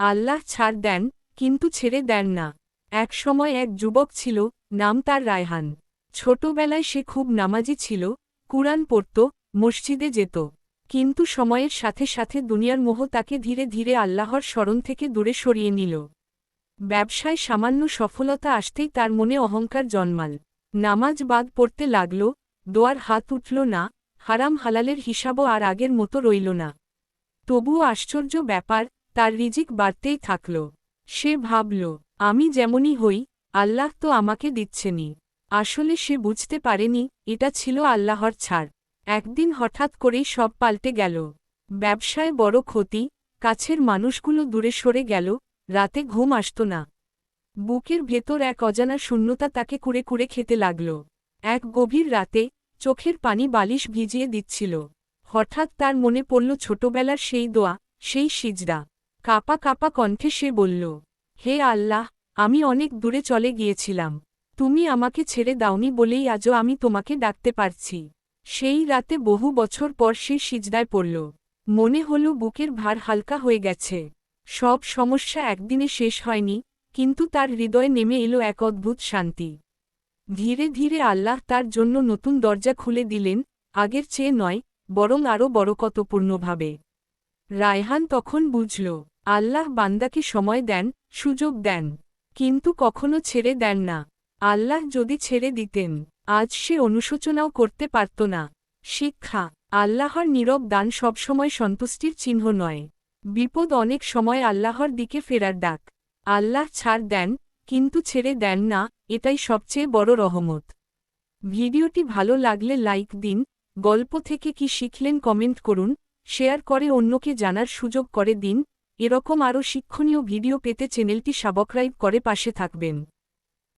আল্লাহ ছাড় দেন, কিন্তু ছেড়ে দেন না। এক সময় এক যুবক ছিল, নাম তার রায়হান। ছোটবেলায় সে খুব নামাজি ছিল, কুরআন পড়ত, মসজিদে যেত। কিন্তু সময়ের সাথে সাথে দুনিয়ার মোহ তাকে ধীরে ধীরে আল্লাহর স্মরণ থেকে দূরে সরিয়ে নিল। ব্যবসায় সামান্য সফলতা আসতেই তার মনে অহংকার জন্মাল। নামাজ বাদ পড়তে লাগল, দোয়ার হাত উঠল না, হারাম হালালের হিসাবও আর আগের মতো রইল না। তবুও আশ্চর্য ব্যাপার তার রিজিক বাড়তেই থাকল। সে ভাবল, আমি যেমনই হই, আল্লাহ তো আমাকে দিচ্ছেনি আসলে সে বুঝতে পারেনি, এটা ছিল আল্লাহর ছাড়। একদিন হঠাৎ করেই সব পাল্টে গেল। ব্যবসায় বড় ক্ষতি, কাছের মানুষগুলো দূরে সরে গেল, রাতে ঘুম আসত না। বুকের ভেতর এক অজানা শূন্যতা তাকে কুড়ে কুড়ে খেতে লাগল। এক গভীর রাতে, চোখের পানি বালিশ ভিজিয়ে দিচ্ছিল। হঠাৎ তার মনে পড়ল ছোটবেলার সেই দোয়া, সেই সিজদা। কাপা কাপা কণ্ঠে সে বলল, হে আল্লাহ, আমি অনেক দূরে চলে গিয়েছিলাম। তুমি আমাকে ছেড়ে দাওনি বলেই আজও আমি তোমাকে ডাকতে পারছি। সেই রাতে বহু বছর পর সে সিজদায় পড়ল। মনে হল বুকের ভার হালকা হয়ে গেছে। সব সমস্যা একদিনে শেষ হয়নি, কিন্তু তার হৃদয়ে নেমে এলো এক অদ্ভুত শান্তি। ধীরে ধীরে আল্লাহ তার জন্য নতুন দরজা খুলে দিলেন, আগের চেয়ে নয়, বরং আরও বরকতপূর্ণভাবে। রায়হান তখন বুঝল আল্লাহ বান্দাকে সময় দেন, সুযোগ দেন, কিন্তু কখনো ছেড়ে দেন না। আল্লাহ যদি ছেড়ে দিতেন, আজ সে অনুশোচনাও করতে পারত না। শিক্ষা, আল্লাহর নীরব দান সবসময় সন্তুষ্টির চিহ্ন নয়। বিপদ অনেক সময় আল্লাহর দিকে ফেরার ডাক। আল্লাহ ছাড় দেন, কিন্তু ছেড়ে দেন না, এটাই সবচেয়ে বড় রহমত। ভিডিওটি ভালো লাগলে লাইক দিন, গল্প থেকে কি শিখলেন কমেন্ট করুন, শেয়ার করে অন্যকে জানার সুযোগ করে দিন এরকম আরও শিক্ষণীয় ভিডিও পেতে চ্যানেলটি সাবস্ক্রাইব করে পাশে থাকবেন।